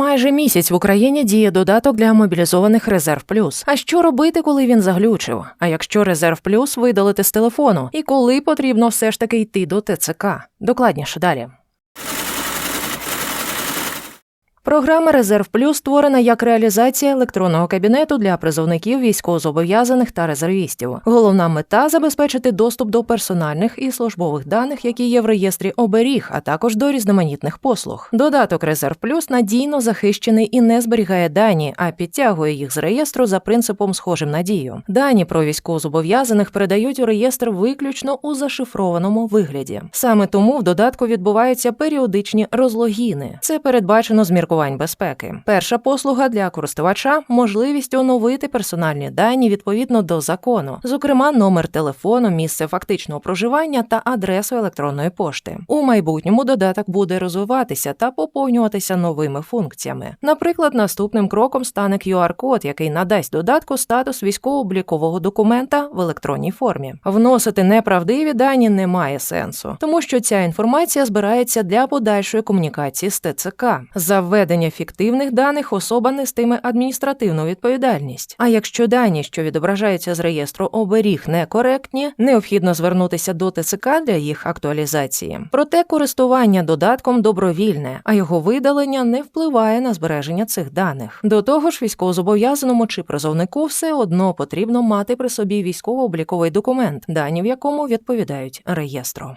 майже місяць в Україні діє додаток для мобілізованих Резерв Плюс. А що робити, коли він заглючив? А якщо Резерв Плюс видалити з телефону? І коли потрібно все ж таки йти до ТЦК? Докладніше далі. Програма Резерв Плюс створена як реалізація електронного кабінету для призовників військовозобов'язаних та резервістів. Головна мета забезпечити доступ до персональних і службових даних, які є в реєстрі оберіг, а також до різноманітних послуг. Додаток Резерв Плюс надійно захищений і не зберігає дані, а підтягує їх з реєстру за принципом схожим на дію. Дані про військовозобов'язаних передають у реєстр виключно у зашифрованому вигляді. Саме тому в додатку відбуваються періодичні розлогіни. Це передбачено з міркувань безпеки. Перша послуга для користувача можливість оновити персональні дані відповідно до закону, зокрема номер телефону, місце фактичного проживання та адресу електронної пошти. У майбутньому додаток буде розвиватися та поповнюватися новими функціями. Наприклад, наступним кроком стане QR-код, який надасть додатку статус військово-облікового документа в електронній формі. Вносити неправдиві дані немає сенсу, тому що ця інформація збирається для подальшої комунікації з ТЦК. За введення фіктивних даних особа нестиме адміністративну відповідальність. А якщо дані, що відображаються з реєстру оберіг, некоректні, необхідно звернутися до ТЦК для їх актуалізації. Проте користування додатком добровільне, а його видалення не впливає на збереження цих даних. До того ж, військовозобов'язаному чи призовнику все одно потрібно мати при собі військово-обліковий документ, дані в якому відповідають реєстру.